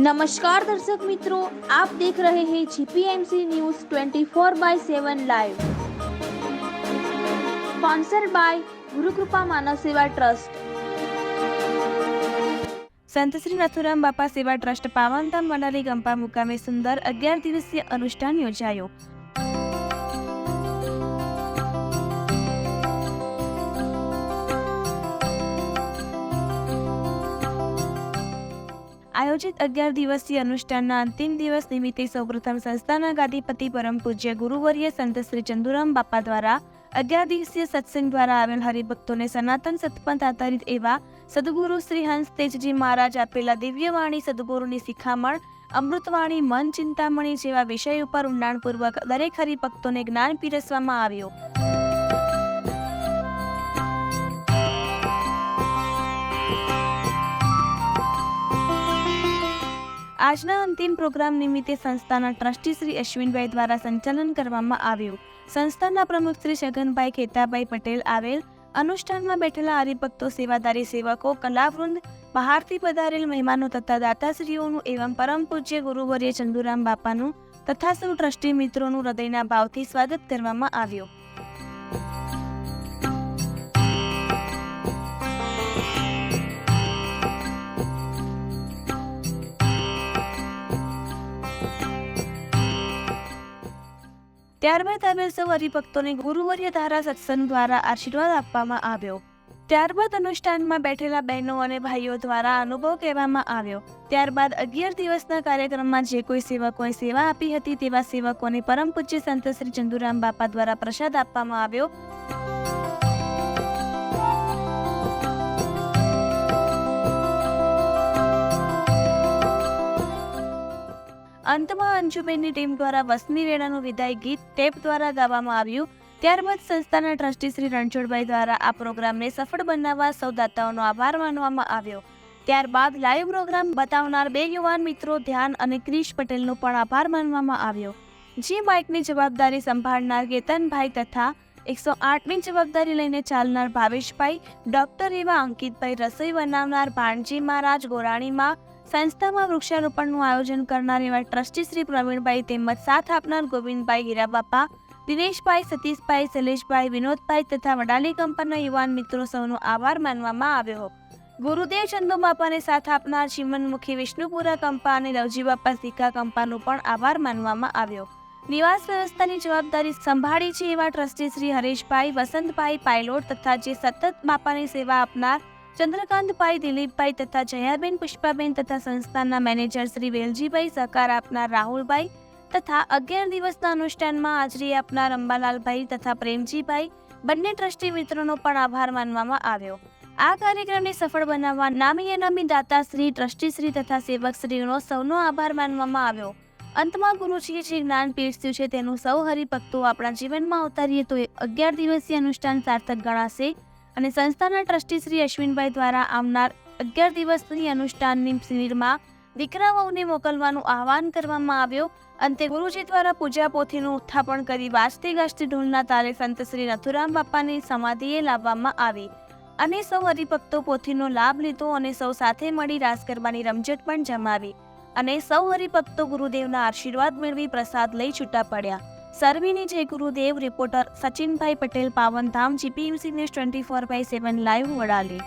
નમસ્કાર દર્શક મિત્રો આપ દેખ રહે હૈ GPMC news 24 by 7 live sponsor by Gurukrupa Manav Seva trust સંત શ્રી નથુરામ બાપા સેવા ટ્રસ્ટ પાવનધામ મનાલી ગંપા મુકામે સુંદર અગિયાર દિવસીય અનુષ્ઠાન યોજાયો આયોજિત અગિયાર દિવસીય અનુષ્ઠાનના અંતિમ દિવસ નિમિત્તે સૌપ્રથમ સંસ્થાના ગાદીપતિ પરમ પૂજ્ય ગુરુવર્ય સંત શ્રી ચંદુરામ બાપા દ્વારા અગિયાર દિવસીય સત્સંગ દ્વારા આવેલ હરિભક્તોને સનાતન સતપંથ આધારિત એવા સદગુરુ શ્રી હંસ તેજજી મહારાજ આપેલા દિવ્યવાણી સદગુરુની શિખામણ, અમૃતવાણી, મન ચિંતામણી જેવા વિષય ઉપર ઊંડાણપૂર્વક દરેક હરિભક્તોને જ્ઞાન પીરસવામાં આવ્યો. આજના અંતિમ પ્રોગ્રામ નિમિત્તે સંસ્થાના ટ્રસ્ટી શ્રી અશ્વિનભાઈ દ્વારા સંચાલન કરવામાં આવ્યું. સંસ્થાના પ્રમુખ શ્રી છગનભાઈ ખેતાભાઈ પટેલ આવેલ, અનુષ્ઠાનમાં બેઠેલા હરિભક્તો, સેવાદારી સેવકો, કલાવૃંદ, બહારથી પધારેલ મહેમાનો તથા દાતાશ્રીઓનું એવં પરમ પૂજ્ય ગુરુવર્ય ચંદુરામ બાપાનું તથા સૌ ટ્રસ્ટી મિત્રોનું હૃદયના ભાવથી સ્વાગત કરવામાં આવ્યું. ત્યારબાદ અમે સૌ હરિભક્તોને ગુરુવર્ય ધારા સત્સંગ દ્વારા આશીર્વાદ આપવામાં આવ્યો. ત્યારબાદ અનુષ્ઠાનમાં બેઠેલા બહેનો અને ભાઈઓ દ્વારા અનુભવ કહેવામાં આવ્યો. ત્યારબાદ અગિયાર દિવસના કાર્યક્રમમાં જે કોઈ સેવકોએ સેવા આપી હતી તેવા સેવકોને પરમ પૂજ્ય સંત શ્રી ચંદુરામ બાપા દ્વારા પ્રસાદ આપવામાં આવ્યો. અંતમાં અંજુબેનની ટીમ દ્વારા વસમી વેળાનું વિદાય ગીત ટેપ દ્વારા ગાવામાં આવ્યું. ત્યારબાદ સંસ્થાના ટ્રસ્ટી શ્રી રણછોડભાઈ દ્વારા આ પ્રોગ્રામને સફળ બનાવવા સૌદાતાઓનો આભાર માનવામાં આવ્યો. ત્યારબાદ લાઈવ પ્રોગ્રામ બતાવનાર બે યુવાન મિત્રો ધ્યાન અને ક્રિશ પટેલનો પણ આભાર માનવામાં આવ્યો. જે બાઇકની જવાબદારી સંભાળનાર કેતનભાઈ તથા એકસો આઠની જવાબદારી લઈને ચાલનાર ભાવેશભાઈ, ડોક્ટર એવા અંકિતભાઈ રસોઈ બનાવનાર ભાણજી મહારાજ ગોરાણીમાં સંસ્થામાં વૃક્ષારોપણનું આયોજન કરનાર એવા ટ્રસ્ટી શ્રી પ્રવીણભાઈ તેમજ સાથ આપનાર ગોવિંદભાઈ હીરાબાપા, દિનેશભાઈ સતીશભાઈ, શૈલેષભાઈ વિનોદભાઈ તથા વડાલી કંપનના યુવાન મિત્રો સૌનો આભાર માનવામાં આવ્યો. ગુરુદેવ ચંદુ બાપાને સાથ આપનાર શિવનમુખી વિષ્ણુપુરા કંપા અને લવજી બાપા સિક્કા કંપાનો પણ આભાર માનવામાં આવ્યો. નિવાસ વ્યવસ્થાની જવાબદારી સંભાળી છે એવા ટ્રસ્ટી શ્રી હરેશભાઈ, વસંતભાઈ પાયલોટ તથા જે સતત બાપાની સેવા આપનાર ચંદ્રકાંતભાઈ દિલીપભાઈ તથા જયાબેન પુષ્પાબેન તથા સંસ્થાના મેનેજર શ્રી વેલજીભાઈ સહકાર આપનાર રાહુલભાઈ તથા અગિયાર દિવસના અનુષ્ઠાનમાં હાજરી આપનાર અંબાલાલભાઈ તથા પ્રેમજીભાઈ, બંને ટ્રસ્ટી મિત્રોનો પણ આભાર માનવામાં આવ્યો. આ કાર્યક્રમને સફળ બનાવવા નામી અનામી દાતાશ્રી ટ્રસ્ટીશ્રી તથા સેવકશ્રીનો સૌનો આભાર માનવામાં આવ્યો. અંતમાં ગુરુજીએ જે જ્ઞાન પીરસ્યું છે તેનું સૌ હરિભક્તો આપણા જીવનમાં ઉતારીએ તો અગિયાર દિવસીય અનુષ્ઠાન સાર્થક ગણાશે. અને સંસ્થાના ટ્રસ્ટી શ્રી અશ્વિનભાઈ દ્વારા આવનાર અગિયાર દિવસની અનુષ્ઠાનની શિબિરમાં દીકરાઓને મોકલવાનું આહવાન કરવામાં આવ્યો. અંતે ગુરુજી દ્વારા પૂજા પોથીનું ઉત્થાપન કરી વાજતે ગાજતે ઢોલના તાલે સંત શ્રી નથુરામ બાપાની સમાધિએ લાવવામાં આવી. અને સૌ હરિભક્તો પોથીનો લાભ લીધો અને સૌ સાથે મળી રાસ ગરબાની રમઝટ પણ જમાવી. અને સૌ હરિભક્તો ગુરુદેવના આશીર્વાદ મેળવી પ્રસાદ લઈ છૂટા પડ્યા. સર્વીની જય Gurudev reporter Sachinbhai Patel Pavandham GPUC news twenty four by seven live Vadali